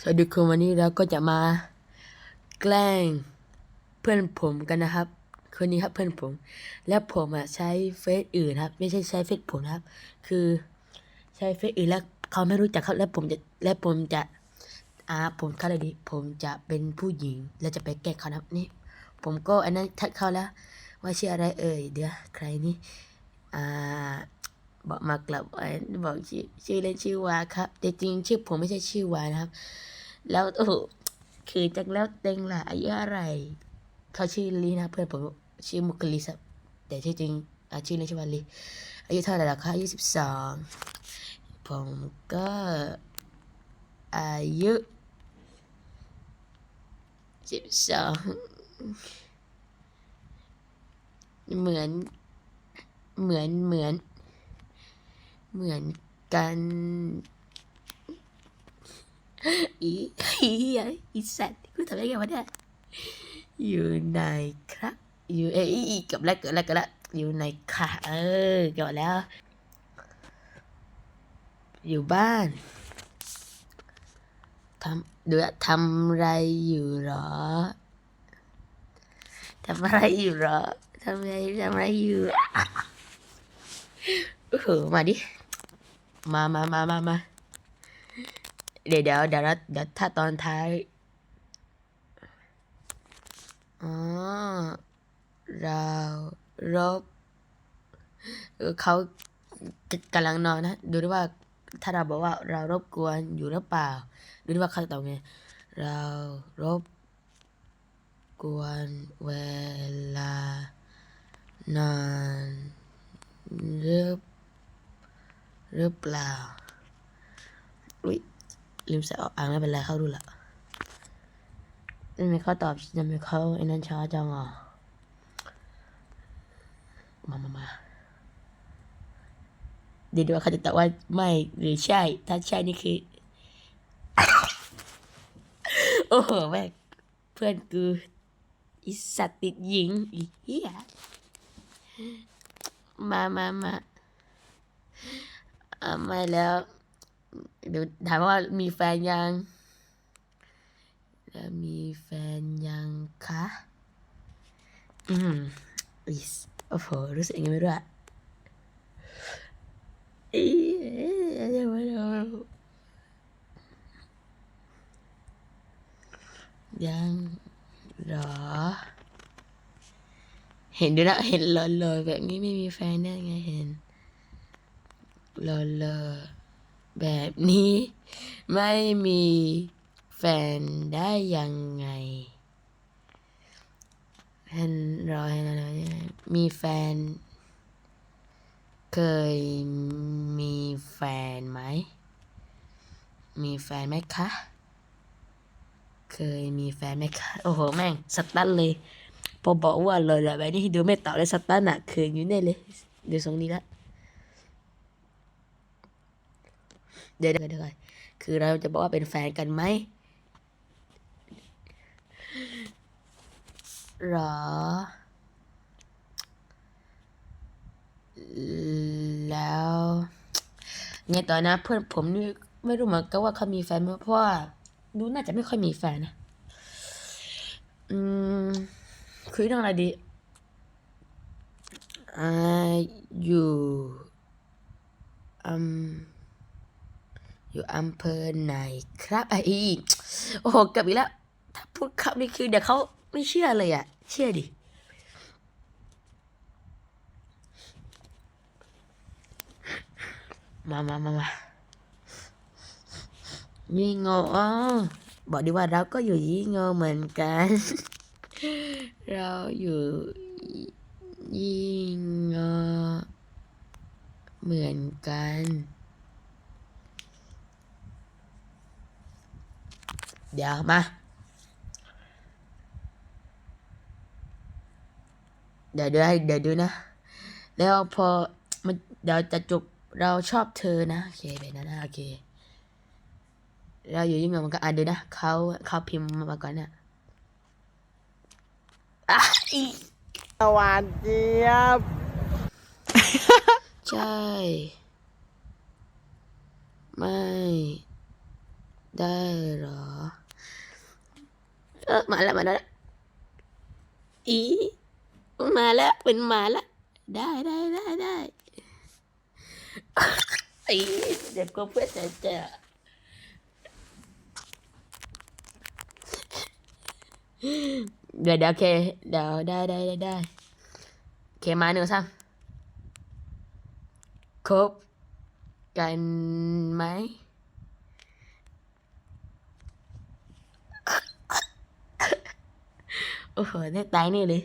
สวัสดีคุณวันนี้เราก็จะมาแกล้งเพื่อนผมกันนะครับ คนนี้ครับเพื่อนผม แล้วผมอะใช้เฟซอื่นครับ ไม่ใช่ใช้เฟซผมนะครับ คือใช้เฟซอื่นแล้วเขาไม่รู้จักเขาแล้วผมจะแล้วผมจะอ่าผมเขาเลยดีผมจะเป็นผู้หญิงแล้วจะไปแกล้งเขานะครับนี่ ผมก็อันนั้นทักเขาแล้ว ว่าชื่ออะไรเอ่ยเดี๋ยวใครนี่อ่า บอกมากลับบอกชื่อชื่อเล่นชื่อวาครับ แต่จริงชื่อผมไม่ใช่ชื่อวานะครับ แล้วโอ้คือจังแล้วเต็งล่ะอายุอะไรเขาชื่อลีนะเพื่อนผมชื่อมุกลิสแต่ชื่อจริงอาชื่อเล่นชื่อวาลีอายุเท่าไหร่ล่ะคะอายุสิบสองผมก็อายุสิบสองเหมือน เหมือน เหมือน เหมือนกันอีอีอีสัตว์กูทำได้ไงวะเนี่ยอยู่ในครับอยู่เอ้ยอีอีเกับแล้วเกิดแล้วเกิดแล้วอยู่ในค่ะ เออเกิดแล้ว อยู่บ้านทำดูอะทำอะไรอยู่หรอทำอะไรอยู่หรอทำอะไรทำอะไรอยู่โอ้โหมาดิ มามามามามาเดี๋ยวเดี๋ยวเดี๋ยวนะเดี๋ยวถ้าตอนท้ายอ๋อเรารบเขากำลังนอนนะ ดูด้วยว่าถ้าเราบอกว่าเรารบกวนอยู่หรือเปล่า ดูด้วยว่าเขาตอบไง เรารบกวนเวลานอนหรือ หรือเปล่า อุ้ยลืมใส่ออกอ่างไม่เป็นไรเข้าดูละทำไมเข้าตอบทำไมเขาไอ้นั้นช้าจังอะมามามาเดี๋ยวดูว่าเขาจะตอบว่าไม่หรือใช่ ถ้าใช่นี่คือ โอ้โหแม่เพื่อนกูอีสัตว์ติดหญิงอีเหี้ยมามามา ไม่แล้ว เดี๋ยวถามว่ามีแฟนยัง แล้วมีแฟนยังคะ อืมอิสโอ้โห รู้สึกยังไงไม่รู้อะอีเดี๋ยวเดี๋ยวยังเหรอ เห็นด้วยนะเห็นลอยๆแบบนี้ไม่มีแฟนได้ไงเห็น ลอยๆแบบนี้ ไม่มีแฟนได้ยังไงเห็นรอเห็นอะไรเนี่ยมีแฟน เคยมีแฟนไหม มีแฟนไหมคะ เคยมีแฟนไหมคะ โอ้โห แม่งสตันเลย พอบอกว่าเลยแบบนี้ดูไม่ตอบเลยสตันอะคืนอยู่แน่เลย เดี๋ยวทรงนี้ละ เดี๋ยวเดี๋ยวเดี๋ยวคือเราจะบอกว่าเป็นแฟนกันไหมหรอ แล้วไงต่อนะ เพื่อนผมนี่ไม่รู้เหมือนกันว่าเขามีแฟนไหมเพราะว่าดูน่าจะไม่ค่อยมีแฟนนะ อืม คุยเรื่องอะไรดีอ่าอยู่อืม อยู่อำเภอไหนครับไอ้โอ้โหกลับอีกแล้ว ถ้าพูดคำนี้คือเดี๋ยวเขาไม่เชื่อเลยอะ เชื่อดิมามามามายี่งออ๋อบอกดีว่าเราก็อยู่ยี่งอเหมือนกัน เราอยู่ยี่งอเหมือนกัน เดี๋ยวมา เดี๋ยวเดี๋ยวให้เดี๋ยวดูนะ แล้วพอมันเดี๋ยวจะจบเราชอบเธอนะ โอเคไปนะนะโอเค เราอยู่ยิ่งเงมันก็อ่านดูนะเขาเขาพิมพ์มาก่อนนะอะอีสวัสดีครับใช่ ไม่ ได้เหรอ เออมาแล้วมาแล้วอีมาแล้วเป็นมาแล้วได้ได้ได้ได้อีเด็กก็เพื่อนจะเจอเดี๋ยวเดี๋ยวโอเคเดี๋ยวได้ได้ได้ได้โอเคมาหนึ่งซ้ำครบกันไหม โอ้โหได้ตายนี่เลย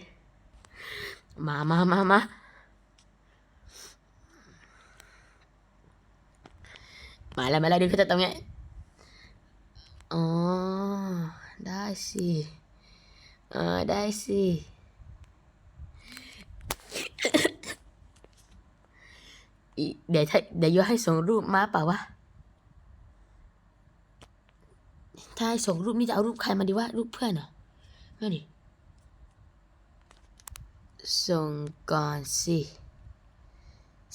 มามามามามาแล้วมาแล้วดูเขาจะตรงนี้อ๋อ ได้สิเออได้สิเดี๋ยวถ้เดี๋ยวยูให้ส่งรูปมาเปล่าวะ ถ้าให้ส่งรูปนี่จะเอารูปใครมาดีวะรูปเพื่อนเหรอไม่ดิ ส่งก่อนสิ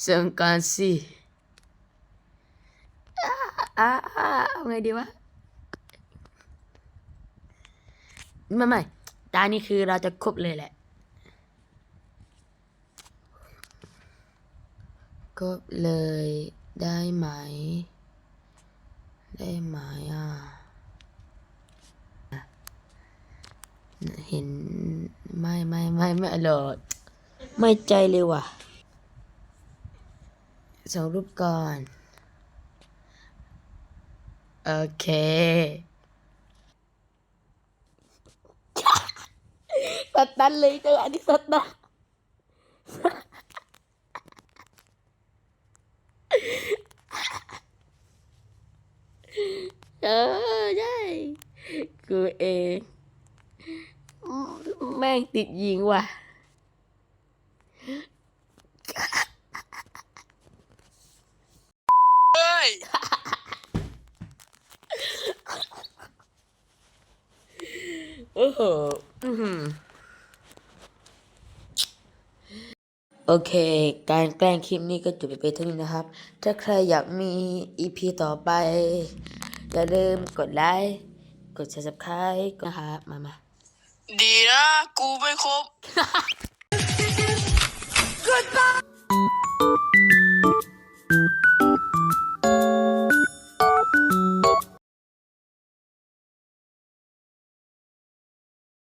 ส่งก่อนสิอ่าอ่าอ่าเอาไงดีวะ ไม่ไม่ตานี่คือเราจะครบเลยแหละ ครบเลยได้ไหม ได้ไหมอะ เห็นไม่ไม่ ไม่อร่อย ไม่ใจเลยว่ะส่งรูปก่อน โอเคสตันเลยจังหวะนี้สตันเออใช่กูเอง แม่งติดยิงว่ะ เฮ้ย โอ้โหอื้อหือโอเค การแกล้งคลิปนี้ก็จบไปเท่านี้นะครับ ถ้าใครอยากมี EP ต่อไป อย่าลืมกดไลค์ กด subscribe นะครับ มามาดี กูไม่ครบ Goodbye